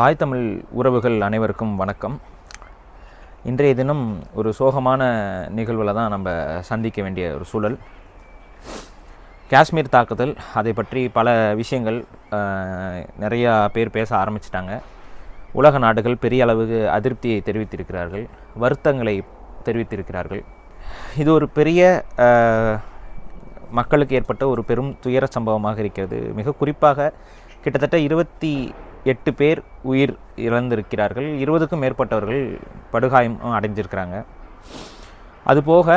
தாய் தமிழ் உறவுகள் அனைவருக்கும் வணக்கம். இன்றைய தினம் ஒரு சோகமான நிகழ்வில் தான் நம்ம சந்திக்க வேண்டிய ஒரு சூழல். காஷ்மீர் தாக்குதல் அதை பற்றி பல விஷயங்கள் நிறையா பேர் பேச ஆரம்பிச்சிட்டாங்க. உலக நாடுகள் பெரிய அளவுக்கு அதிருப்தியை தெரிவித்திருக்கிறார்கள் வருத்தங்களை தெரிவித்திருக்கிறார்கள். இது ஒரு பெரிய மக்களுக்கு ஏற்பட்ட ஒரு பெரும் துயர சம்பவமாக இருக்கிறது. மிக குறிப்பாக கிட்டத்தட்ட இருபத்தி எட்டு பேர் உயிர் இழந்திருக்கிறார்கள். இருபதுக்கும் மேற்பட்டவர்கள் படுகாயம் அடைஞ்சிருக்கிறாங்க. அதுபோக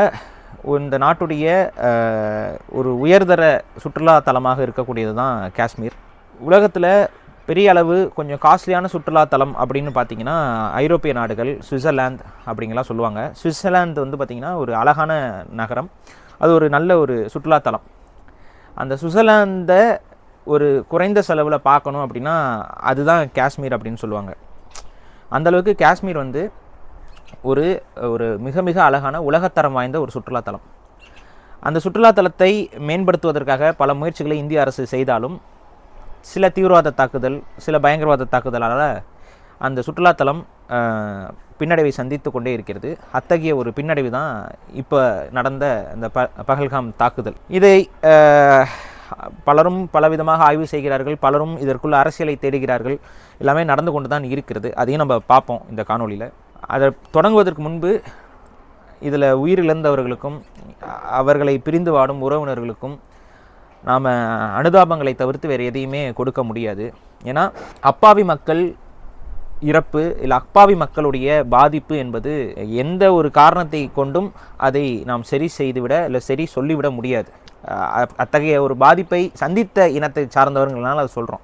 இந்த நாட்டுடைய ஒரு உயர்தர சுற்றுலா தலமாக இருக்கக்கூடியது தான் காஷ்மீர். உலகத்தில் பெரிய அளவு கொஞ்சம் காஸ்ட்லியான சுற்றுலா தலம் அப்படின்னு பார்த்தீங்கன்னா ஐரோப்பிய நாடுகள் சுவிட்சர்லாந்து அப்படிங்கலாம் சொல்லுவாங்க. சுவிட்சர்லாந்து வந்து பார்த்திங்கன்னா ஒரு அழகான நகரம். அது ஒரு நல்ல ஒரு சுற்றுலா தலம். அந்த சுவிட்சர்லாந்தை ஒரு குறைந்த செலவில் பார்க்கணும் அப்படின்னா அதுதான் காஷ்மீர் அப்படின்னு சொல்லுவாங்க. அந்த அளவுக்கு காஷ்மீர் வந்து ஒரு ஒரு மிக மிக அழகான உலகத்தரம் வாய்ந்த ஒரு சுற்றுலாத்தலம் அந்த சுற்றுலாத்தலத்தை மேம்படுத்துவதற்காக பல முயற்சிகளை இந்திய அரசு செய்தாலும் சில தீவிரவாத தாக்குதல் சில பயங்கரவாத தாக்குதலால் அந்த சுற்றுலாத்தலம் பின்னடைவை சந்தித்து கொண்டே இருக்கிறது. அத்தகைய ஒரு பின்னடைவு தான் இப்போ நடந்த அந்த ப பகல்காம் தாக்குதல். இதை பலரும் பலவிதமாக ஆய்வு செய்கிறார்கள் பலரும் இதற்குள்ள அரசியலை தேடுகிறார்கள். எல்லாமே நடந்து கொண்டு தான் இருக்கிறது. அதையும் நம்ம பார்ப்போம் இந்த காணொளியில். அதை தொடங்குவதற்கு முன்பு இதில் உயிரிழந்தவர்களுக்கும் அவர்களை பிரிந்து வாடும் உறவினர்களுக்கும் நாம் அனுதாபங்களை தவிர்த்து வேறு எதையுமே கொடுக்க முடியாது. ஏன்னா அப்பாவி மக்கள் இறப்பு இல்லை அப்பாவி மக்களுடைய பாதிப்பு என்பது எந்த ஒரு காரணத்தை கொண்டும் அதை நாம் சரி செய்துவிட இல்லை சரி சொல்லிவிட முடியாது. அத்தகைய ஒரு பாதிப்பை சந்தித்த இனத்தை சார்ந்தவர்களால் அதை சொல்கிறோம்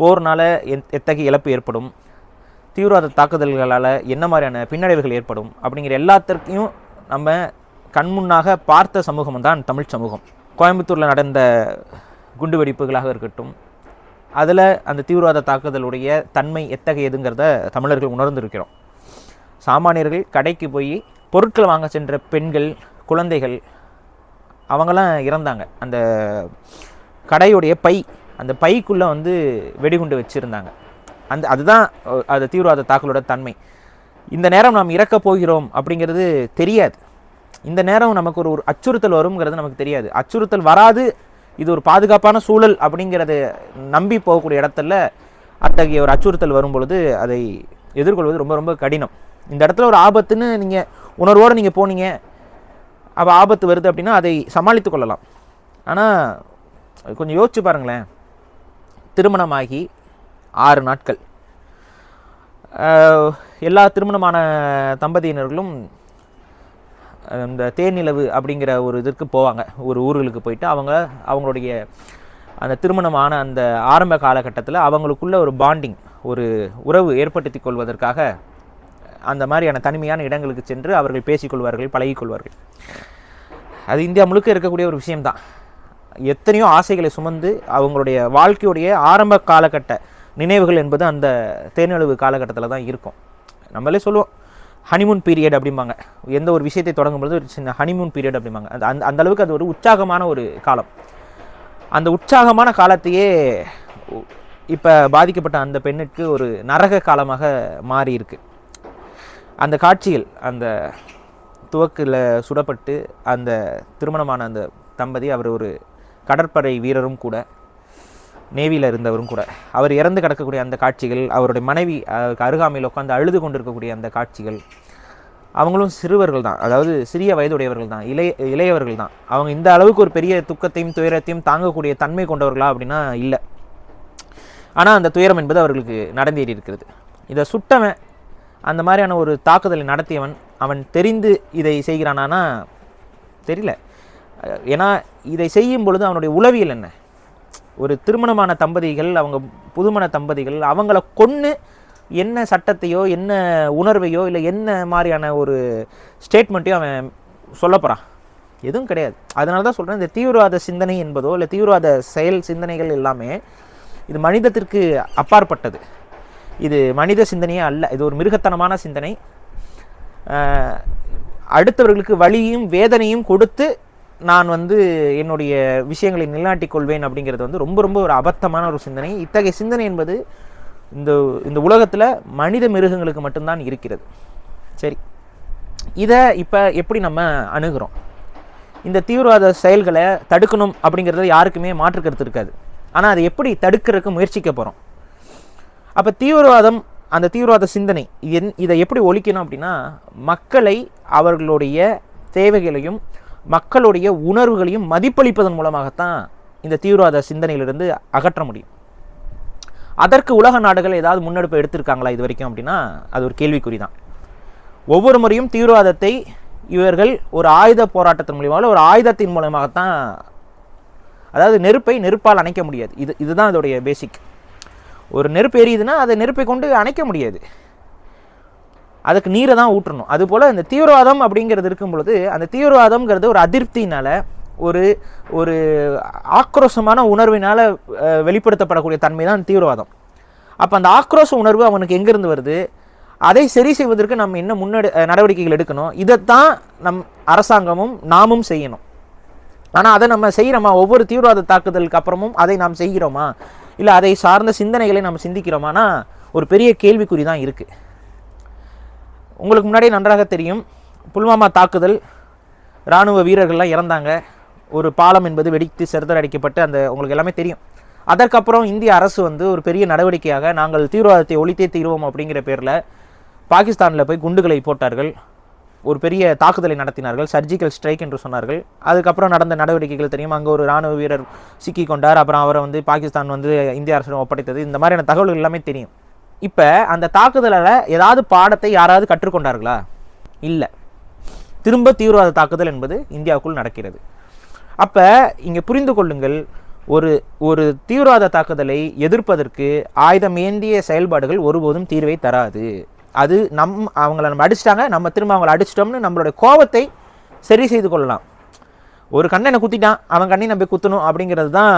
போர்னால் எத் எத்தகைய இழப்பு ஏற்படும்? தீவிரவாத தாக்குதல்களால் என்ன மாதிரியான பின்னடைவுகள் ஏற்படும்? அப்படிங்கிற எல்லாத்திற்கையும் நம்ம கண்முன்னாக பார்த்த சமூகம் தான் தமிழ் சமூகம். கோயம்புத்தூரில் நடந்த குண்டுவெடிப்புகளாக இருக்கட்டும் அதில் அந்த தீவிரவாத தாக்குதலுடைய தன்மை எத்தகையதுங்கிறத தமிழர்கள் உணர்ந்திருக்கிறோம். சாமானியர்கள் கடைக்கு போய் பொருட்கள் வாங்க சென்ற பெண்கள் குழந்தைகள் அவங்களாம் இறந்தாங்க. அந்த கடையுடைய பை அந்த பைக்குள்ளே வந்து வெடிகுண்டு வச்சுருந்தாங்க. அந்த அதுதான் அஹ், அது தீவிரவாத தாக்குதலோட தன்மை. இந்த நேரம் நாம் இறக்கப் போகிறோம் அப்படிங்கிறது தெரியாது. இந்த நேரம் நமக்கு ஒரு ஒரு அச்சுறுத்தல் வருங்கிறது நமக்கு தெரியாது. அச்சுறுத்தல் வராது. இது ஒரு பாதுகாப்பான சூழல் அப்படிங்கிறத நம்பி போகக்கூடிய இடத்துல அத்தகைய ஒரு அச்சுறுத்தல் வரும் பொழுது அதை எதிர்கொள்வது ரொம்ப ரொம்ப கடினம். இந்த இடத்துல ஒரு ஆபத்துன்னு நீங்கள் உணர்வோடு நீங்கள் போனீங்க அப்போ ஆபத்து வருது அப்படின்னா அதை சமாளித்து கொள்ளலாம். ஆனால் கொஞ்சம் யோசிச்சு பாருங்களேன். திருமணமாகி ஆறு நாட்கள். எல்லா திருமணமான தம்பதியினர்களும் இந்த தேனிலவு அப்படிங்கிற ஒரு இதற்கு போவாங்க. ஒரு ஊர்களுக்கு போயிட்டு அவங்க அவங்களுடைய அந்த திருமணமான அந்த ஆரம்ப காலகட்டத்தில் அவங்களுக்குள்ள ஒரு பாண்டிங் ஒரு உறவு ஏற்படுத்தி கொள்வதற்காக அந்த மாதிரியான தனிமையான இடங்களுக்கு சென்று அவர்கள் பேசிக்கொள்வார்கள் பழகிக்கொள்வார்கள். அது இந்தியா முழுக்க இருக்கக்கூடிய ஒரு விஷயம்தான். எத்தனையோ ஆசைகளை சுமந்து அவங்களுடைய வாழ்க்கையுடைய ஆரம்ப காலகட்ட நினைவுகள் என்பது அந்த தேனிலவு காலகட்டத்தில் தான் இருக்கும். நம்மளே சொல்லுவோம் ஹனிமூன் பீரியட் அப்படிம்பாங்க. எந்த ஒரு விஷயத்தை தொடங்கும் பொழுது ஒரு சின்ன ஹனிமூன் பீரியட் அப்படிம்பாங்க. அந்த அந்த அந்த அளவுக்கு அது ஒரு உற்சாகமான ஒரு காலம். அந்த உற்சாகமான காலத்தையே இப்போ பாதிக்கப்பட்ட அந்த பெண்ணுக்கு ஒரு நரக காலமாக மாறி இருக்குது அந்த காட்சிகள் அந்த துவக்கில் சுடப்பட்டு அந்த திருமணமான அந்த தம்பதி அவர் ஒரு கடற்படை வீரரும் கூட நேவியில் இருந்தவரும் கூட அவர் இறந்து கிடக்கக்கூடிய அந்த காட்சிகள் அவருடைய மனைவி அவருக்கு அருகாமையில் உட்காந்து அழுது கொண்டிருக்கக்கூடிய அந்த காட்சிகள் அவங்களும் சிறுவர்கள் தான். அதாவது சிறிய வயதுடையவர்கள் தான். இளைய இளையவர்கள் தான். அவங்க இந்த அளவுக்கு ஒரு பெரிய துக்கத்தையும் துயரத்தையும் தாங்கக்கூடிய தன்மை கொண்டவர்களா அப்படின்னா இல்லை. ஆனால் அந்த துயரம் என்பது அவர்களுக்கு நடந்தேறி இருக்கிறது. இதை சுட்டவன் அந்த மாதிரியான ஒரு தாக்குதலை நடத்தியவன் அவன் தெரிந்து இதை செய்கிறானானா? தெரியல. ஏன்னா இதை செய்யும் பொழுது அவனுடைய உளவியல் என்ன? ஒரு திருமணமான தம்பதிகள் அவங்க புதுமண தம்பதிகள் அவங்கள கொன்று என்ன சட்டத்தையோ என்ன உணர்வையோ இல்லை என்ன மாதிரியான ஒரு ஸ்டேட்மெண்ட்டையோ அவன் சொல்ல போகிறான் எதுவும் கிடையாது. அதனால தான் சொல்கிறேன் இந்த தீவிரவாத சிந்தனை என்பதோ இல்லை தீவிரவாத செயல் சிந்தனைகள் எல்லாமே இது மனிதத்திற்கு அப்பாற்பட்டது. இது மனித சிந்தனையே அல்ல. இது ஒரு மிருகத்தனமான சிந்தனை. அடுத்தவர்களுக்கு வலியும் வேதனையும் கொடுத்து நான் வந்து என்னுடைய விஷயங்களை நிலைநாட்டிக் கொள்வேன் அப்படிங்கிறது வந்து ரொம்ப ரொம்ப ஒரு அபத்தமான ஒரு சிந்தனை. இத்தகைய சிந்தனை என்பது இந்த இந்த உலகத்தில் மனித மிருகங்களுக்கு மட்டும்தான் இருக்கிறது. சரி. இதை இப்போ எப்படி நம்ம அணுகிறோம்? இந்த தீவிரவாத செயல்களை தடுக்கணும் அப்படிங்கிறது யாருக்குமே மாற்று கருத்து இருக்காது. ஆனால் அதை எப்படி தடுக்கிறதுக்கு முயற்சிக்க போகிறோம் அப்போ தீவிரவாதம் அந்த தீவிரவாத சிந்தனை என் இதை எப்படி ஒழிக்கணும் அப்படின்னா மக்களை அவர்களுடைய தேவைகளையும் மக்களுடைய உணர்வுகளையும் மதிப்பளிப்பதன் மூலமாகத்தான் இந்த தீவிரவாத சிந்தனையிலிருந்து அகற்ற முடியும். அதற்கு உலக நாடுகள் ஏதாவது முன்னெடுப்பு எடுத்திருக்காங்களா இது வரைக்கும் அப்படின்னா அது ஒரு கேள்விக்குறி தான் ஒவ்வொரு முறையும் தீவிரவாதத்தை இவர்கள் ஒரு ஆயுத போராட்டத்தின் மூலியமாக ஒரு ஆயுதத்தின் மூலமாகத்தான் அதாவது நெருப்பை நெருப்பால் அணைக்க முடியாது. இது இதுதான் அதோடைய பேசிக் ஒரு நெருப்பு எரியுதுன்னா அதை நெருப்பை கொண்டு அணைக்க முடியாது. அதுக்கு நீரை தான் ஊற்றணும் அதுபோல் இந்த தீவிரவாதம் அப்படிங்கிறது இருக்கும் பொழுது அந்த தீவிரவாதம்ங்கிறது ஒரு அதிருப்தியினால் ஒரு ஒரு ஆக்ரோஷமான உணர்வினால் வெளிப்படுத்தப்படக்கூடிய தன்மை தான் தீவிரவாதம். அப்போ அந்த ஆக்ரோஷ உணர்வு அவனுக்கு எங்கேருந்து வருது? அதை சரி செய்வதற்கு நம்ம என்ன முன்னெடு நடவடிக்கைகள் எடுக்கணும்? இதைத்தான் நம் அரசாங்கமும் நாமும் செய்யணும். ஆனால் அதை நம்ம செய்கிறோமா ஒவ்வொரு தீவிரவாத தாக்குதலுக்கு அப்புறமும் அதை நாம் செய்கிறோமா? இல்லை அதை சார்ந்த சிந்தனைகளை நம்ம சிந்திக்கிறோமானா ஒரு பெரிய கேள்விக்குறி தான் இருக்குது உங்களுக்கு முன்னாடியே நன்றாக தெரியும் புல்வாமா தாக்குதல் இராணுவ வீரர்கள்லாம் இறந்தாங்க. ஒரு பாலம் என்பது வெடித்து சிறுதரடிக்கப்பட்டு அந்த உங்களுக்கு எல்லாமே தெரியும். அதற்கப்புறம் இந்திய அரசு வந்து ஒரு பெரிய நடவடிக்கையாக நாங்கள் தீவிரவாதத்தை ஒழித்தே தீர்வோம் அப்படிங்கிற பேரில் பாகிஸ்தானில் போய் குண்டுகளை போட்டார்கள். ஒரு பெரிய தாக்குதலை நடத்தினார்கள். சர்ஜிக்கல் ஸ்ட்ரைக் என்று சொன்னார்கள். அதுக்கப்புறம் நடந்த நடவடிக்கைகள் தெரியும். அங்கே ஒரு ராணுவ வீரர் சிக்கி கொண்டார். அப்புறம் அவரை வந்து பாகிஸ்தான் வந்து இந்திய அரசிடம் ஒப்படைத்தது. இந்த மாதிரியான தகவல்கள் எல்லாமே தெரியும். இப்போ அந்த தாக்குதலில் ஏதாவது பாடத்தை யாராவது கற்றுக்கொண்டார்களா? இல்லை. திரும்ப தீவிரவாத தாக்குதல் என்பது இந்தியாவுக்குள் நடக்கிறது. அப்போ இங்கே புரிந்து கொள்ளுங்கள் ஒரு ஒரு தீவிரவாத தாக்குதலை எதிர்ப்பதற்கு ஆயுதம் ஏந்திய செயல்பாடுகள் ஒருபோதும் தீர்வை தராது. அது நம் அவங்கள நம்ம அடிச்சிட்டாங்க நம்ம திரும்ப அவங்கள அடிச்சிட்டோம்னு நம்மளுடைய கோபத்தை சரி செய்து கொள்ளலாம். ஒரு கண்ணனை குத்திட்டான் அவன் கண்ணை நம்ம குத்தணும் அப்படிங்கிறது தான்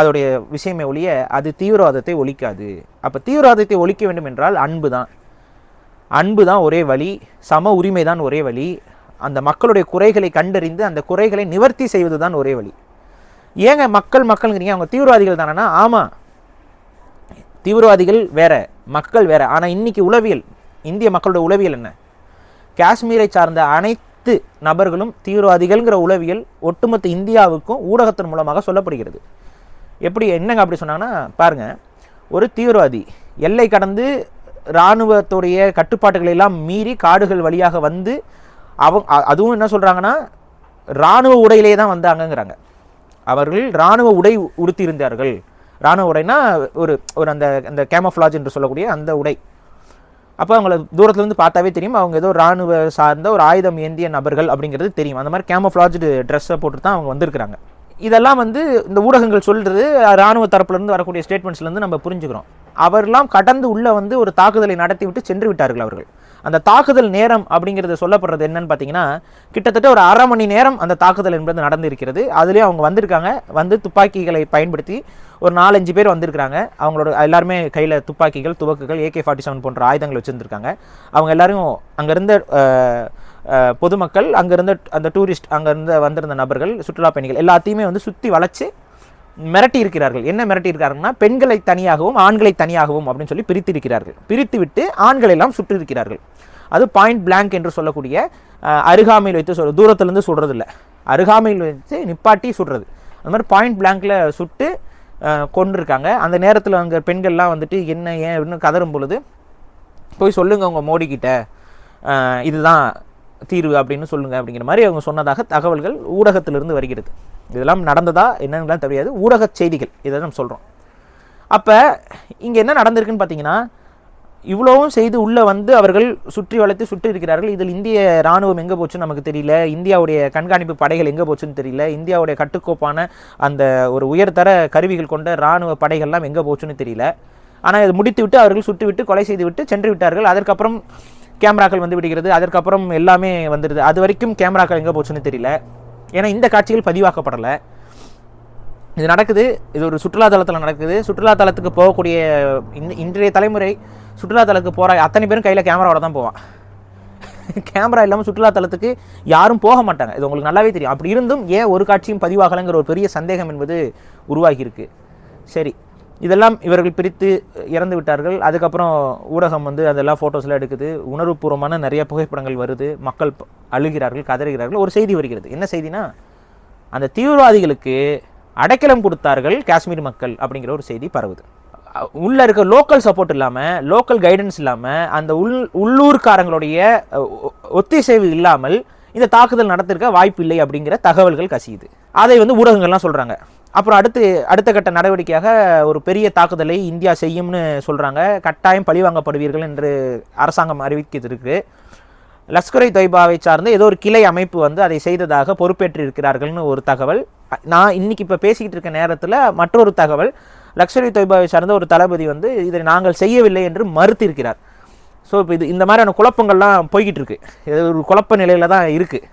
அதோடைய விஷயமே ஒழிய அது தீவிரவாதத்தை ஒழிக்காது. அப்போ தீவிரவாதத்தை ஒழிக்க வேண்டும் என்றால் அன்பு தான். அன்பு தான் ஒரே வழி சம உரிமை தான் ஒரே வழி அந்த மக்களுடைய குறைகளை கண்டறிந்து அந்த குறைகளை நிவர்த்தி செய்வது தான் ஒரே வழி. ஏங்க மக்கள் மக்கள்ங்கிறீங்க அவங்க தீவிரவாதிகள் தானேன்னா ஆமாம் தீவிரவாதிகள் வேற மக்கள் வேற. ஆனால் இன்னைக்கு உளவியல் இந்திய மக்களோட உளவியல் என்ன? காஷ்மீரை சார்ந்த அனைத்து நபர்களும் தீவிரவாதிகள்ங்கிற உளவியல் ஒட்டுமொத்த இந்தியாவுக்கும் ஊடகத்தின் மூலமாக சொல்லப்படுகிறது. எப்படி என்னங்க அப்படி சொன்னாங்கன்னா பாருங்க ஒரு தீவிரவாதி எல்லை கடந்து இராணுவத்துடைய கட்டுப்பாடுகளை எல்லாம் மீறி காடுகள் வழியாக வந்து அவங்க அதுவும் என்ன சொல்கிறாங்கன்னா இராணுவ உடையிலே தான் வந்தாங்கங்கிறாங்க. அவர்கள் இராணுவ உடை உடுத்தியிருந்தார்கள். இராணுவ உடைனா ஒரு ஒரு அந்த அந்த கேமஃப்ளாஜ் என்று சொல்லக்கூடிய அந்த உடை. அப்போ அவங்கள தூரத்துலேருந்து பார்த்தாவே தெரியும். அவங்க ஏதோ ராணுவ சார்ந்த ஒரு ஆயுதம் ஏந்திய நபர்கள் அப்படிங்கிறது தெரியும். அந்த மாதிரி கேமஃப்ளாஜ்டு ட்ரெஸ்ஸை போட்டு தான் அவங்க வந்திருக்கிறாங்க. இதெல்லாம் வந்து இந்த ஊடகங்கள் சொல்கிறது ராணுவ தரப்புலேருந்து வரக்கூடிய ஸ்டேட்மெண்ட்ஸ்லேருந்து நம்ம புரிஞ்சுக்கிறோம். அவர்லாம் கடந்து உள்ளே வந்து ஒரு தாக்குதலை நடத்திவிட்டு சென்று விட்டார்கள் அவர்கள். அந்த தாக்குதல் நேரம் அப்படிங்கிறது சொல்லப்படுறது என்னன்னு பார்த்தீங்கன்னா கிட்டத்தட்ட ஒரு அரை மணி நேரம் அந்த தாக்குதல் என்பது நடந்திருக்கிறது. அதுலேயும் அவங்க வந்திருக்காங்க. வந்து துப்பாக்கிகளை பயன்படுத்தி ஒரு நாலஞ்சு பேர் வந்திருக்கிறாங்க. அவங்களோட எல்லாருமே கையில் துப்பாக்கிகள் துவக்குகள் ஏகே ஃபார்ட்டி செவன் போன்ற ஆயுதங்கள் வச்சுருந்துருக்காங்க. அவங்க எல்லாரும் அங்கேருந்த பொதுமக்கள் அங்கேருந்த அந்த டூரிஸ்ட் அங்கேருந்து வந்திருந்த நபர்கள் சுற்றுலா பயணிகள் எல்லாத்தையுமே வந்து சுற்றி வளைச்சு மிரட்டி இருக்கிறார்கள். என்ன மிரட்டி இருக்கிறார்கள்னா பெண்களை தனியாகவும் ஆண்களை தனியாகவும் அப்படின்னு சொல்லி பிரித்து இருக்கிறார்கள். பிரித்து விட்டு ஆண்களை எல்லாம் சுட்டு இருக்கிறார்கள். அது பாயிண்ட் பிளாங்க் என்று சொல்லக்கூடிய அருகாமையில் வைத்து சொல்ற தூரத்துலேருந்து சுடுறது இல்லை அருகாமையில் வைத்து நிப்பாட்டி சுடுறது. அந்த மாதிரி பாயிண்ட் பிளாங்கில் சுட்டு கொண்டிருக்காங்க கொன்றிருக்காங்க. அந்த நேரத்தில் அங்கே பெண்கள்லாம் வந்துட்டு என்ன ஏன்? அப்படின்னு கதறும் பொழுது போய் சொல்லுங்கள் உங்கள் மோடிக்கிட்ட இதுதான் தீர்வு அப்படின்னு சொல்லுங்கள் அப்படிங்கிற மாதிரி அவங்க சொன்னதாக தகவல்கள் ஊடகத்திலிருந்து வருகிறது. இதெல்லாம் நடந்ததா என்னன்னு தெரியாது. ஊடக செய்திகள் இதை நம்ம சொல்கிறோம் அப்போ இங்கே என்ன நடந்திருக்குன்னு பார்த்தீங்கன்னா இவ்வளவும் செய்து உள்ளே வந்து அவர்கள் சுற்றி வளைத்து சுற்றி இருக்கிறார்கள். இதில் இந்திய ராணுவம் எங்கே போச்சுன்னு நமக்கு தெரியல. இந்தியாவுடைய கண்காணிப்பு படைகள் எங்கே போச்சுன்னு தெரியல. இந்தியாவுடைய கட்டுக்கோப்பான அந்த ஒரு உயர்தர கருவிகள் கொண்ட ராணுவ படைகள்லாம் எங்கே போச்சுன்னு தெரியல. ஆனால் இது முடித்து விட்டு அவர்கள் சுட்டு விட்டு கொலை செய்து விட்டு சென்று விட்டார்கள். அதற்கப்புறம் கேமராக்கள் வந்து விடுகிறது. அதற்கப்புறம் எல்லாமே வந்துடுது. அது வரைக்கும் கேமராக்கள் எங்கே போச்சுன்னு தெரியல. ஏன்னா இந்த காட்சிகள் பதிவாக்கப்படலை. இது நடக்குது. இது ஒரு சுற்றுலாத்தலத்தில் நடக்குது. சுற்றுலாத்தலத்துக்கு போகக்கூடிய இந்த இன்றைய தலைமுறை சுற்றுலாத்தலத்துக்கு போகிற அத்தனை பேரும் கையில் கேமராவோட தான் போவான். கேமரா இல்லாமல் சுற்றுலாத்தலத்துக்கு யாரும் போக மாட்டாங்க. இது உங்களுக்கு நல்லாவே தெரியும். அப்படி இருந்தும் ஏன் ஒரு காட்சியும் பதிவாகலைங்கிற ஒரு பெரிய சந்தேகம் என்பது உருவாகியிருக்கு. சரி. இதெல்லாம் இவர்கள் பிரித்து இறந்து விட்டார்கள். அதுக்கப்புறம் ஊடகம் வந்து அதெல்லாம் ஃபோட்டோஸ்லாம் எடுக்குது. உணர்வுபூர்வமான நிறைய புகைப்படங்கள் வருது. மக்கள் ப- அழுகிறார்கள் கதறுகிறார்கள். ஒரு செய்தி வருகிறது. என்ன செய்தினா அந்த தீவிரவாதிகளுக்கு அடைக்கலம் கொடுத்தார்கள் காஷ்மீர் மக்கள் அப்படிங்கிற ஒரு செய்தி பரவுது. உள்ளே இருக்க லோக்கல் சப்போர்ட் இல்லாமல் லோக்கல் கைடன்ஸ் இல்லாமல் அந்த உள் உள்ளூர்காரங்களுடைய ஒத்திசைவு இல்லாமல் இந்த தாக்குதல் நடத்திருக்க வாய்ப்பு இல்லை அப்படிங்கிற தகவல்கள் கசியுது. அதை வந்து ஊடகங்கள்லாம் சொல்கிறாங்க அப்புறம் அடுத்து அடுத்த கட்ட நடவடிக்கையாக ஒரு பெரிய தாக்குதலை இந்தியா செய்யும்னு சொல்கிறாங்க கட்டாயம் பழிவாங்கப்படுவீர்கள் என்று அரசாங்கம் அறிவிக்கிறதுக்கு லஷ்கரை தொய்பாவை சார்ந்து ஏதோ ஒரு கிளை அமைப்பு வந்து அதை செய்ததாக பொறுப்பேற்று இருக்கிறார்கள்னு ஒரு தகவல். நான் இன்னைக்கு இப்போ பேசிக்கிட்டு இருக்க நேரத்தில் மற்றொரு தகவல் லக்ஷரி தொய்பாவை சார்ந்த ஒரு தளபதி வந்து இதை நாங்கள் செய்யவில்லை என்று மறுத்திருக்கிறார். ஸோ இப்போ இது இந்த மாதிரியான குழப்பங்கள்லாம் போய்கிட்டு இருக்கு இது ஒரு குழப்ப நிலையில தான் இருக்குது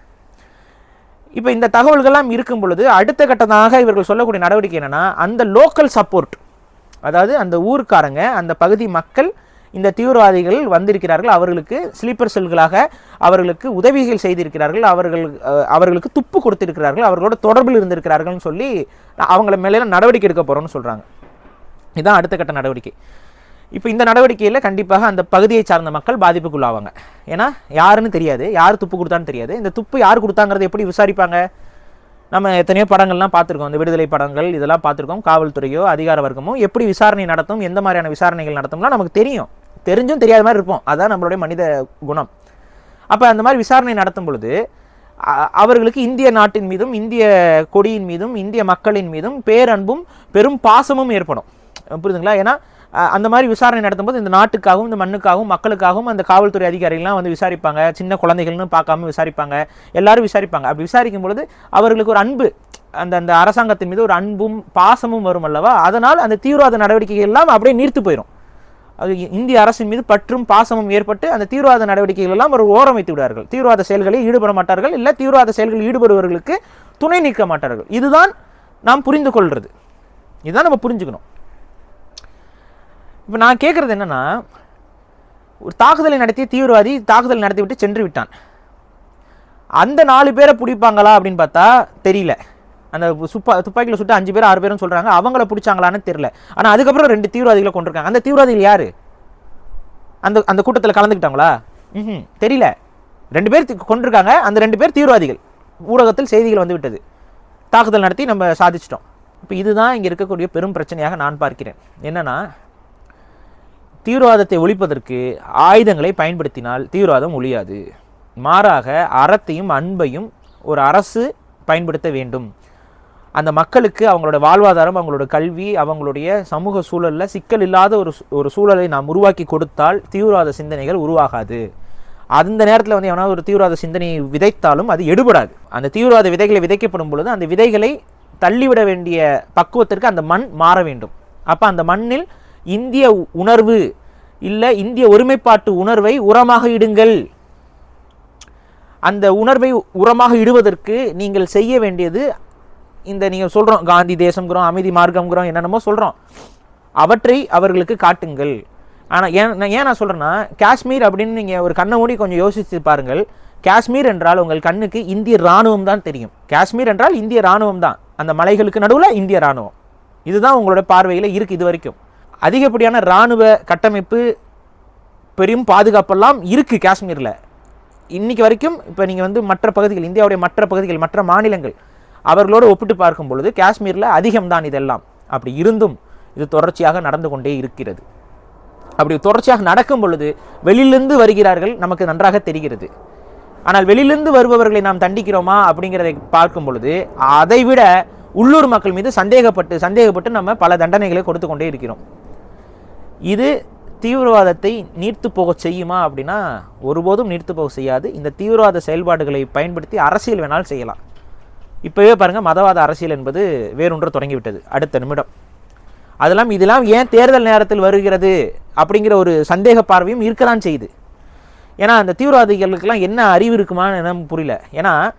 இப்போ இந்த தகவல்கள்லாம் இருக்கும் பொழுது அடுத்த கட்டமாக இவர்கள் சொல்லக்கூடிய நடவடிக்கை என்னன்னா அந்த லோக்கல் சப்போர்ட் அதாவது அந்த ஊர்க்காரங்க அந்த பகுதி மக்கள் இந்த தீவிரவாதிகள் வந்திருக்கிறார்கள். அவர்களுக்கு ஸ்லீப்பர் செல்களாக அவர்களுக்கு உதவிகள் செய்திருக்கிறார்கள். அவர்கள் அவர்களுக்கு துப்பு கொடுத்திருக்கிறார்கள். அவர்களோட தொடர்பில் இருந்திருக்கிறார்கள்னு சொல்லி அவங்கள மேலே நடவடிக்கை எடுக்க போகிறோம்னு சொல்கிறாங்க இதுதான் அடுத்த கட்ட நடவடிக்கை. இப்போ இந்த நடவடிக்கையில் கண்டிப்பாக அந்த பகுதியை சார்ந்த மக்கள் பாதிப்புக்குள்ளாவாங்க. ஏன்னா யாருன்னு தெரியாது. யார் துப்பு கொடுத்தான்னு தெரியாது. இந்த துப்பு யார் கொடுத்தாங்கிறது எப்படி விசாரிப்பாங்க? நம்ம எத்தனையோ படங்கள்லாம் பார்த்துருக்கோம். இந்த விடுதலை படங்கள் இதெல்லாம் பார்த்துருக்கோம். காவல்துறையோ அதிகார வர்க்கமோ எப்படி விசாரணை நடத்தும் எந்த மாதிரியான விசாரணைகள் நடத்தும்லாம் நமக்கு தெரியும். தெரிஞ்சும் தெரியாத மாதிரி இருப்போம். அதுதான் நம்மளுடைய மனித குணம். அப்போ அந்த மாதிரி விசாரணை நடத்தும் பொழுது அ- அவர்களுக்கு இந்திய நாட்டின் மீதும் இந்திய கொடியின் மீதும் இந்திய மக்களின் மீதும் பேரன்பும் பெரும் பாசமும் ஏற்படும். புரியுதுங்களா? ஏன்னா அந்த மாதிரி விசாரணை நடத்தும்போது இந்த நாட்டுக்காகவும் இந்த மண்ணுக்காகவும் மக்களுக்காகவும் அந்த காவல்துறை அதிகாரிகள்லாம் வந்து விசாரிப்பாங்க. சின்ன குழந்தைகள்னு பார்க்காம விசாரிப்பாங்க. எல்லாரும் விசாரிப்பாங்க. அப்படி விசாரிக்கும் பொழுது அவர்களுக்கு ஒரு அன்பு அந்த அந்த அரசாங்கத்தின் மீது ஒரு அன்பும் பாசமும் வரும் அல்லவா? அதனால் அந்த தீவிரவாத நடவடிக்கைகள் எல்லாம் அப்படியே நீர்த்து போயிடும் அது இந்திய அரசின் மீது பற்றும் பாசமும் ஏற்பட்டு அந்த தீவிரவாத நடவடிக்கைகள் எல்லாம் ஒரு ஓரம் வைத்து விடுவார்கள். தீவிரவாத செயல்களில் ஈடுபட மாட்டார்கள். இல்லை தீவிரவாத செயல்களில் ஈடுபடுபவர்களுக்கு துணை நிற்க மாட்டார்கள். இதுதான் நாம் புரிந்து கொள்வது இதுதான் நம்ம புரிஞ்சுக்கணும். இப்போ நான் கேட்குறது என்னென்னா ஒரு தாக்குதலை நடத்திய தீவிரவாதி தாக்குதல் நடத்திவிட்டு சென்று விட்டான். அந்த நாலு பேரை பிடிப்பாங்களா அப்படின்னு பார்த்தா தெரியல. அந்த சுப்பா துப்பாக்கியில் சுட்டு அஞ்சு பேர் ஆறு பேரும் சொல்கிறாங்க அவங்கள பிடிச்சாங்களான்னு தெரியல. ஆனால் அதுக்கப்புறம் ரெண்டு தீவிரவாதிகளை கொண்டிருக்காங்க அந்த தீவிரவாதிகள் யார்? அந்த அந்த கூட்டத்தில் கலந்துக்கிட்டாங்களா? ம் தெரியல. ரெண்டு பேர் கொண்டிருக்காங்க அந்த ரெண்டு பேர் தீவிரவாதிகள். ஊடகத்தில் செய்திகள் வந்து விட்டது. தாக்குதல் நடத்தி நம்ம சாதிச்சிட்டோம். இப்போ இதுதான் இங்கே இருக்கக்கூடிய பெரும் பிரச்சனையாக நான் பார்க்கிறேன். என்னென்னா தீவிரவாதத்தை ஒழிப்பதற்கு ஆயுதங்களை பயன்படுத்தினால் தீவிரவாதம் ஒழியாது. மாறாக அறத்தையும் அன்பையும் ஒரு அரசு பயன்படுத்த வேண்டும். அந்த மக்களுக்கு அவங்களோட வாழ்வாதாரம் அவங்களோட கல்வி அவங்களுடைய சமூக சூழலில் சிக்கல் இல்லாத ஒரு ஒரு சூழலை நாம் உருவாக்கி கொடுத்தால் தீவிரவாத சிந்தனைகள் உருவாகாது. அந்த நேரத்தில் வந்து எவனாவது ஒரு தீவிரவாத சிந்தனையை விதைத்தாலும் அது எடுபடாது. அந்த தீவிரவாத விதைகளை விதைக்கப்படும் பொழுது அந்த விதைகளை தள்ளிவிட வேண்டிய பக்குவத்திற்கு அந்த மண் மாற வேண்டும். அப்போ அந்த மண்ணில் இந்திய உணர்வு இல்லை இந்திய ஒருமைப்பாட்டு உணர்வை உரமாக இடுங்கள். அந்த உணர்வை உரமாக இடுவதற்கு நீங்கள் செய்ய வேண்டியது இந்த நீங்கள் சொல்கிறோம் காந்தி தேசங்கிறோம் அமைதி மார்க்கம்ங்கிறோம் என்னென்னமோ சொல்கிறோம் அவற்றை அவர்களுக்கு காட்டுங்கள். ஆனால் ஏன் நான் ஏன் நான் சொல்கிறேன்னா காஷ்மீர் அப்படின்னு நீங்கள் ஒரு கண்ணை மூடி கொஞ்சம் யோசித்து பாருங்கள். காஷ்மீர் என்றால் உங்கள் கண்ணுக்கு இந்திய ராணுவம் தான் தெரியும். காஷ்மீர் என்றால் இந்திய ராணுவம் தான். அந்த மலைகளுக்கு நடுவில் இந்திய ராணுவம் இதுதான் உங்களோட பார்வையில் இருக்குது இது வரைக்கும். அதிகப்படியான இராணுவ கட்டமைப்பு பெரும் பாதுகாப்பெல்லாம் இருக்குது காஷ்மீரில். இன்னைக்கு வரைக்கும் இப்போ நீங்கள் வந்து மற்ற பகுதிகள் இந்தியாவுடைய மற்ற பகுதிகள் மற்ற மாநிலங்கள் அவர்களோடு ஒப்பிட்டு பார்க்கும் பொழுது காஷ்மீரில் அதிகம்தான் இதெல்லாம். அப்படி இருந்தும் இது தொடர்ச்சியாக நடந்து கொண்டே இருக்கிறது. அப்படி தொடர்ச்சியாக நடக்கும் பொழுது வெளியிலிருந்து வருகிறார்கள் நமக்கு நன்றாக தெரிகிறது. ஆனால் வெளியிலிருந்து வருபவர்களை நாம் தண்டிக்கிறோமா அப்படிங்கிறதை பார்க்கும் பொழுது அதை விட உள்ளூர் மக்கள் மீது சந்தேகப்பட்டு சந்தேகப்பட்டு நம்ம பல தண்டனைகளை கொடுத்து கொண்டே இருக்கிறோம். இது தீவிரவாதத்தை நீர்த்து போக செய்யுமா அப்படின்னா ஒருபோதும் நீர்த்து போக செய்யாது. இந்த தீவிரவாத செயல்பாடுகளை பயன்படுத்தி அரசியல் வேணாலும் செய்யலாம். இப்போவே பாருங்கள் மதவாத அரசியல் என்பது வேறொன்று தொடங்கிவிட்டது. அடுத்த நிமிடம். அதெல்லாம் இதெல்லாம் ஏன் தேர்தல் நேரத்தில் வருகிறது அப்படிங்கிற ஒரு சந்தேக பார்வையும் இருக்கதான் செய்யுது. ஏன்னா அந்த தீவிரவாதிகளுக்கெல்லாம் என்ன அறிவு இருக்குமான்னு எனக்கு புரியல. ஏன்னா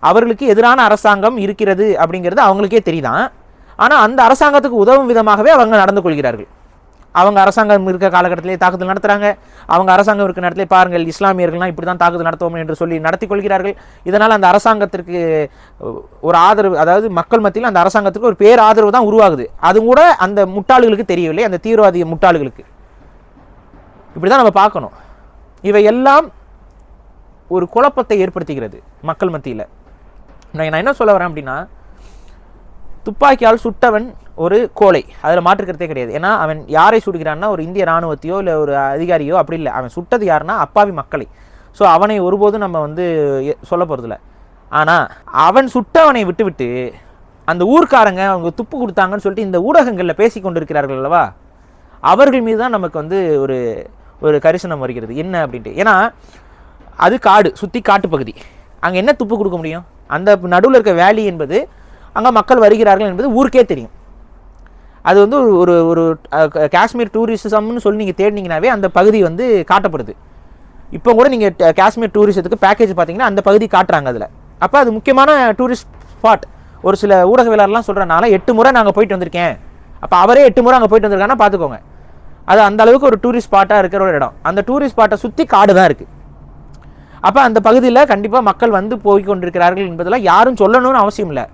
அவர்களுக்கு எதிரான அரசாங்கம் இருக்கிறது அப்படிங்கிறது அவங்களுக்கே தெரியுதான். ஆனால் அந்த அரசாங்கத்துக்கு உதவும் விதமாகவே அவங்க நடந்து கொள்கிறார்கள். அவங்க அரசாங்கம் இருக்க காலகட்டத்திலே தாக்குதல் நடத்துகிறாங்க அவங்க அரசாங்கம் இருக்கிற நேரத்திலே பாருங்கள் இஸ்லாமியர்கள்லாம் இப்படி தான் தாக்குதல் நடத்துவோம் என்று சொல்லி நடத்தி கொள்கிறார்கள். இதனால் அந்த அரசாங்கத்திற்கு ஒரு ஆதரவு அதாவது மக்கள் மத்தியில் அந்த அரசாங்கத்திற்கு ஒரு பேர் ஆதரவு தான் உருவாகுது. அது கூட அந்த முட்டாளுகளுக்கு தெரியவில்லை அந்த தீவிரவாதி முட்டாளுகளுக்கு. இப்படி தான் நம்ம பார்க்கணும். இவை எல்லாம் ஒரு குழப்பத்தை ஏற்படுத்துகிறது மக்கள் மத்தியில். நான் என்ன சொல்ல வரேன் அப்படின்னா துப்பாக்கியால் சுட்டவன் ஒரு கோழை. அதில் மாற்றுக்கிறதே கிடையாது. ஏன்னா அவன் யாரை சுடுகிறான்னா ஒரு இந்திய ராணுவத்தையோ இல்லை ஒரு அதிகாரியோ அப்படி இல்லை. அவன் சுட்டது யாருன்னா அப்பாவி மக்களை. ஸோ அவனை ஒருபோதும் நம்ம வந்து எ- சொல்ல போகிறதில்ல ஆனால் அவன் சுட்டவனை விட்டுவிட்டு அந்த ஊர்க்காரங்க அவங்க துப்பு கொடுத்தாங்கன்னு சொல்லிட்டு இந்த ஊடகங்களில் பேசி கொண்டிருக்கிறார்கள் அல்லவா? அவர்கள் மீது தான் நமக்கு வந்து ஒரு ஒரு கரிசனம் வருகிறது. என்ன அப்படின்ட்டு. ஏன்னா அது காடு சுற்றி காட்டு பகுதி. அங்கே என்ன துப்பு கொடுக்க முடியும்? அந்த நடுவில் இருக்க வேலி என்பது அங்கே மக்கள் வருகிறார்கள் என்பது ஊருக்கே தெரியும். அது வந்து ஒரு ஒரு ஒரு காஷ்மீர் டூரிசம்னு சொல்லி நீங்கள் தேடினீங்கனாவே அந்த பகுதி வந்து காட்டப்படுது. இப்போ கூட நீங்கள் காஷ்மீர் டூரிசத்துக்கு பேக்கேஜ் பார்த்தீங்கன்னா அந்த பகுதி காட்டுறாங்க அதில். அப்போ அது முக்கியமான டூரிஸ்ட் ஸ்பாட் ஒரு சில ஊடகவியலாளர்லாம் சொல்கிறனால எட்டு முறை நாங்கள் போயிட்டு வந்திருக்கேன். அப்போ அவரே எட்டு முறை அங்கே போயிட்டு வந்திருக்காங்கன்னா பார்த்துக்கோங்க அது அந்த அளவுக்கு ஒரு டூரிஸ்ட் ஸ்பாட்டாக இருக்கிற ஒரு இடம். அந்த டூரிஸ்ட் ஸ்பாட்டை சுற்றி காடு தான் இருக்குது அப்போ அந்த பகுதியில் கண்டிப்பாக மக்கள் வந்து போய் கொண்டிருக்கிறார்கள் என்பதெல்லாம் யாரும் சொல்லணும்னு அவசியம் இல்லை.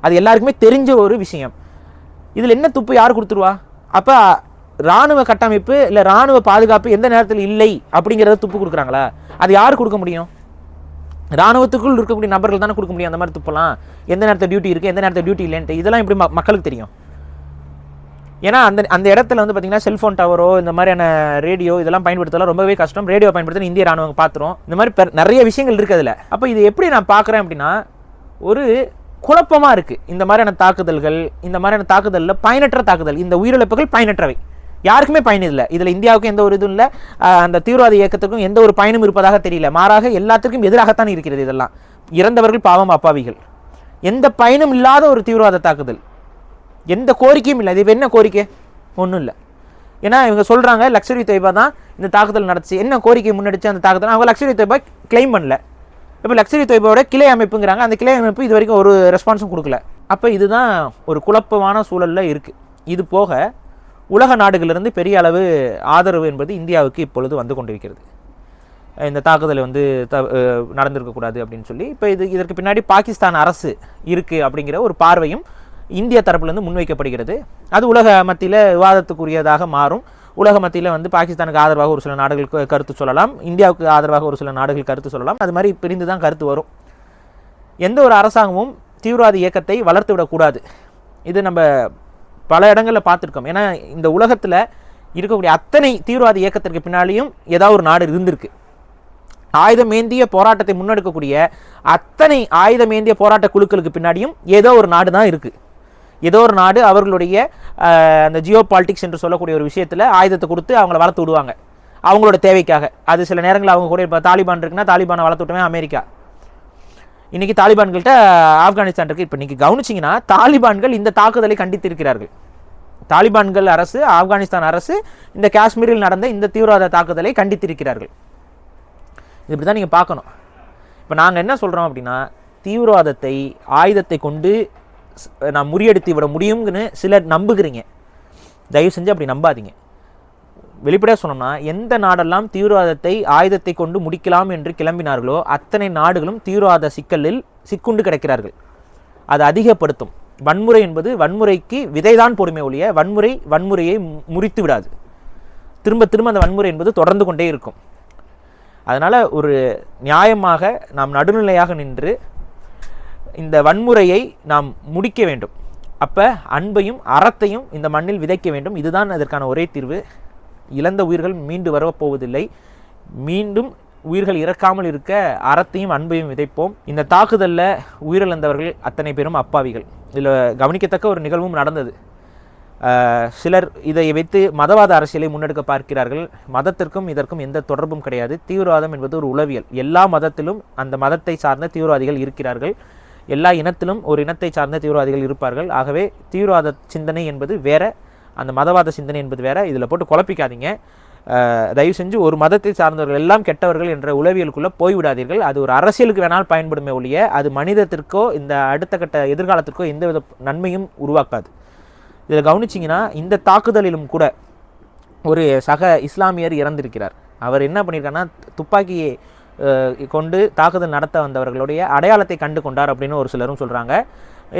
அது எல்லாருக்குமே தெரிஞ்ச ஒரு விஷயம். இதில் என்ன துப்பு யார் கொடுத்துருவா? அப்போ ராணுவ கட்டமைப்பு இல்லை ராணுவ பாதுகாப்பு எந்த நேரத்தில் இல்லை அப்படிங்கிறத துப்பு கொடுக்குறாங்களா? அது யார் கொடுக்க முடியும்? இராணுவத்துக்குள் இருக்கக்கூடிய நபர்கள் தானே கொடுக்க முடியும் அந்த மாதிரி துப்பெல்லாம்? எந்த நேரத்தில் டியூட்டி இருக்குது எந்த நேரத்தில் டியூட்டி இல்லைன்ட்டு. இதெல்லாம் எப்படி ம- மக்களுக்கு தெரியும். ஏன்னா அந்த அந்த இடத்துல வந்து பார்த்தீங்கன்னா செல்ஃபோன் டவரோ இந்த மாதிரியான ரேடியோ இதெல்லாம் பயன்படுத்தலாம். ரொம்பவே கஷ்டம். ரேடியோ பயன்படுத்த இந்திய ராணுவம் பார்த்துரும் இந்த மாதிரி நிறைய விஷயங்கள் இருக்குது அதில். அப்போ இது எப்படி நான் பார்க்குறேன் அப்படின்னா ஒரு குழப்பமாக இருக்குது இந்த மாதிரியான தாக்குதல்கள் இந்த மாதிரியான தாக்குதலில் பயனற்ற தாக்குதல் இந்த உயிரிழப்புகள் பயனற்றவை. யாருக்குமே பயன் இல்லை. இதில் இந்தியாவுக்கு எந்த ஒரு இதுவும் இல்லை. அந்த தீவிரவாத இயக்கத்துக்கும் எந்த ஒரு பயனும் இருப்பதாக தெரியல. மாறாக எல்லாத்துக்கும் எதிராகத்தான் இருக்கிறது இதெல்லாம். இறந்தவர்கள் பாவம் அப்பாவிகள். எந்த பயனும் இல்லாத ஒரு தீவிரவாத தாக்குதல். எந்த கோரிக்கையும் இல்லை. இது என்ன கோரிக்கை? ஒன்றும் இல்லை. ஏன்னா இவங்க சொல்கிறாங்க லக்ஸரி தொய்பா தான் இந்த தாக்குதல் நடந்துச்சு. என்ன கோரிக்கை முன்னெடுத்து அந்த தாக்குதல்? அவங்க லக்ஸரி தொய்பா கிளைம் பண்ணல. இப்போ லக்ஸரி தொய்பாவோட கிளை அமைப்புங்கிறாங்க. அந்த கிளை அமைப்பு இது வரைக்கும் ஒரு ரெஸ்பான்ஸும் கொடுக்கல. அப்போ இதுதான் ஒரு குழப்பமான சூழலில் இருக்குது இது போக உலக நாடுகளிலிருந்து பெரிய அளவு ஆதரவு என்பது இந்தியாவுக்கு இப்பொழுது வந்து கொண்டிருக்கிறது. இந்த தாக்குதல் வந்து த நடந்திருக்கக்கூடாது அப்படின்னு சொல்லி இப்போ இது இதற்கு பின்னாடி பாகிஸ்தான் அரசு இருக்குது அப்படிங்கிற ஒரு பார்வையும் இந்திய தரப்புலேருந்து முன்வைக்கப்படுகிறது. அது உலக மத்தியில் விவாதத்துக்குரியதாக மாறும். உலக மத்தியில் வந்து பாகிஸ்தானுக்கு ஆதரவாக ஒரு சில நாடுகள் கருத்து சொல்லலாம். இந்தியாவுக்கு ஆதரவாக ஒரு சில நாடுகள் கருத்து சொல்லலாம். அது மாதிரி பிரிந்து தான் கருத்து வரும். எந்த ஒரு அரசாங்கமும் தீவிரவாத இயக்கத்தை வளர்த்து விடக்கூடாது இது நம்ம பல இடங்களில் பார்த்துருக்கோம். ஏன்னா இந்த உலகத்தில் இருக்கக்கூடிய அத்தனை தீவிரவாத இயக்கத்திற்கு பின்னாலேயும் ஏதாவது ஒரு நாடு இருந்திருக்கு. ஆயுதம் ஏந்திய போராட்டத்தை முன்னெடுக்கக்கூடிய அத்தனை ஆயுதம் ஏந்திய போராட்ட குழுக்களுக்கு பின்னாடியும் ஏதோ ஒரு நாடு தான் இருக்குது ஏதோ ஒரு நாடு அவர்களுடைய அந்த ஜியோ பாலிட்டிக்ஸ் என்று சொல்லக்கூடிய ஒரு விஷயத்தில் ஆயுதத்தை கொடுத்து அவங்கள வளர்த்து விடுவாங்க. அவங்களோட தேவைக்காக. அது சில நேரங்களில் அவங்க கூட இப்போ தாலிபான் இருக்குன்னா தாலிபானை வளர்த்து விட்டவன் அமெரிக்கா. இன்றைக்கி தாலிபான்கள்ட்ட ஆப்கானிஸ்தான் இருக்குது இப்போ நீங்கள் கவனிச்சிங்கன்னா தாலிபான்கள் இந்த தாக்குதலை கண்டித்திருக்கிறார்கள். தாலிபான்கள் அரசு ஆப்கானிஸ்தான் அரசு இந்த காஷ்மீரில் நடந்த இந்த தீவிரவாத தாக்குதலை கண்டித்திருக்கிறார்கள். இப்படி தான் நீங்கள் பார்க்கணும். இப்போ நாங்கள் என்ன சொல்கிறோம் அப்படின்னா தீவிரவாதத்தை ஆயுதத்தை கொண்டு நான் முறியடித்து விட முடியும்னு சிலர் நம்புகிறீங்க. தயவு செஞ்சு அப்படி நம்பாதீங்க. வெளிப்படையாக சொன்னோம்னா எந்த நாடெல்லாம் தீவிரவாதத்தை ஆயுதத்தை கொண்டு முடிக்கலாம் என்று கிளம்பினார்களோ அத்தனை நாடுகளும் தீவிரவாத சிக்கலில் சிக்குண்டு கிடக்கிறார்கள். அது அதிகப்படுத்தும். வன்முறை என்பது வன்முறைக்கு விதைதான் பொறுமை ஒழிய வன்முறை வன்முறையை முறித்து விடாது. திரும்ப திரும்ப அந்த வன்முறை என்பது தொடர்ந்து கொண்டே இருக்கும். அதனால் ஒரு நியாயமாக நாம் நடுநிலையாக நின்று இந்த வன்முறையை நாம் முடிக்க வேண்டும். அப்போ அன்பையும் அறத்தையும் இந்த மண்ணில் விதைக்க வேண்டும். இதுதான் அதற்கான ஒரே தீர்வு. இழந்த உயிர்கள் மீண்டு வரப்போவதில்லை மீண்டும் உயிர்கள் இறக்காமல் இருக்க அறத்தையும் அன்பையும் விதைப்போம். இந்த தாக்குதலில் உயிரிழந்தவர்கள் அத்தனை பேரும் அப்பாவிகள். இதில் கவனிக்கத்தக்க ஒரு நிகழ்வும் நடந்தது. சிலர் இதை வைத்து மதவாத அரசியலை முன்னெடுக்க பார்க்கிறார்கள். மதத்திற்கும் இதற்கும் எந்த தொடர்பும் கிடையாது. தீவிரவாதம் என்பது ஒரு உளவியல். எல்லா மதத்திலும் அந்த மதத்தை சார்ந்த தீவிரவாதிகள் இருக்கிறார்கள். எல்லா இனத்திலும் ஒரு இனத்தை சார்ந்த தீவிரவாதிகள் இருப்பார்கள். ஆகவே தீவிரவாத சிந்தனை என்பது வேற அந்த மதவாத சிந்தனை என்பது வேற. இதில் போட்டு குழப்பிக்காதீங்க. தயவு செஞ்சு ஒரு மதத்தை சார்ந்தவர்கள் எல்லாம் கெட்டவர்கள் என்ற உளவியலுக்குள்ளே போய்விடாதீர்கள் அது ஒரு அரசியலுக்கு வேணால் பயன்படுமே ஒழிய அது மனிதத்திற்கோ இந்த அடுத்த கட்ட எதிர்காலத்திற்கோ எந்தவித நன்மையும் உருவாக்காது. இதில் கவனிச்சிங்கன்னா இந்த தாக்குதலிலும் கூட ஒரு சக இஸ்லாமியர் இறந்திருக்கிறார். அவர் என்ன பண்ணியிருக்காருன்னா துப்பாக்கியை கொண்டு தாக்குதல் நடத்த வந்தவர்களுடைய அடையாளத்தை கண்டு கொண்டார் அப்படின்னு ஒரு சிலரும் சொல்கிறாங்க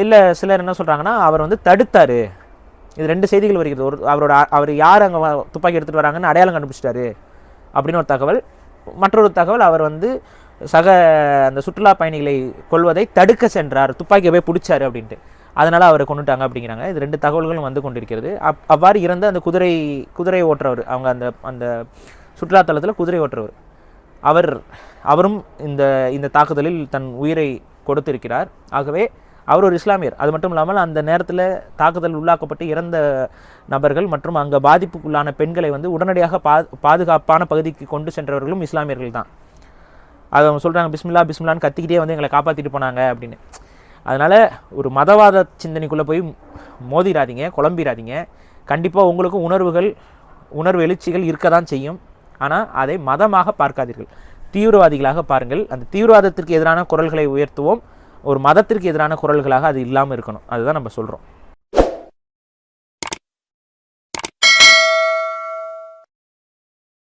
இல்லை சிலர் என்ன சொல்கிறாங்கன்னா அவர் வந்து தடுத்தார். இது ரெண்டு செய்திகள் வருகிறது. ஒரு அவரோட அவர் யார் அங்கே துப்பாக்கி எடுத்துகிட்டு வராங்கன்னு அடையாளம் கண்டுபிடிச்சிட்டாரு அப்படின்னு ஒரு தகவல். மற்றொரு தகவல் அவர் வந்து சக அந்த சுற்றுலா பயணிகளை கொள்வதை தடுக்க சென்றார். துப்பாக்கியை போய் பிடிச்சாரு அப்படின்ட்டு. அதனால் அவரை கொண்டுட்டாங்க அப்படிங்கிறாங்க. இது ரெண்டு தகவல்களும் வந்து கொண்டிருக்கிறது. அப் அவ்வாறு இறந்த அந்த குதிரை குதிரை ஓட்டுறவர் அவங்க அந்த அந்த சுற்றுலாத்தலத்தில் குதிரை ஓட்டுறவர். அவர் அவரும் இந்த இந்த தாக்குதலில் தன் உயிரை கொடுத்திருக்கிறார். ஆகவே அவர் ஒரு இஸ்லாமியர். அது மட்டும் இல்லாமல் அந்த நேரத்தில் தாக்குதல் உள்ளாக்கப்பட்டு இறந்த நபர்கள் மற்றும் அங்கே பாதிப்புக்குள்ளான பெண்களை வந்து உடனடியாக பா பாதுகாப்பான பகுதிக்கு கொண்டு சென்றவர்களும் இஸ்லாமியர்கள் தான். அதை அவங்க சொல்கிறாங்க பிஸ்மில்லா பிஸ்மில்லான்னு கத்திக்கிட்டே வந்து எங்களை காப்பாற்றிட்டு போனாங்க அப்படின்னு. அதனால் ஒரு மதவாத சிந்தனைக்குள்ளே போய் மோதிராதீங்க குழம்பிடாதீங்க கண்டிப்பாக உங்களுக்கும் உணர்வுகள் உணர்வு எழுச்சிகள் இருக்க தான் செய்யும். ஆனால் அதை மதமாக பார்க்காதீர்கள். தீவிரவாதிகளாக பாருங்கள். அந்த தீவிரவாதத்திற்கு எதிரான குரல்களை உயர்த்துவோம். ஒரு மதத்திற்கு எதிரான குரல்களாக அது இல்லாமல் இருக்கணும். அதுதான் நம்ம சொல்கிறோம்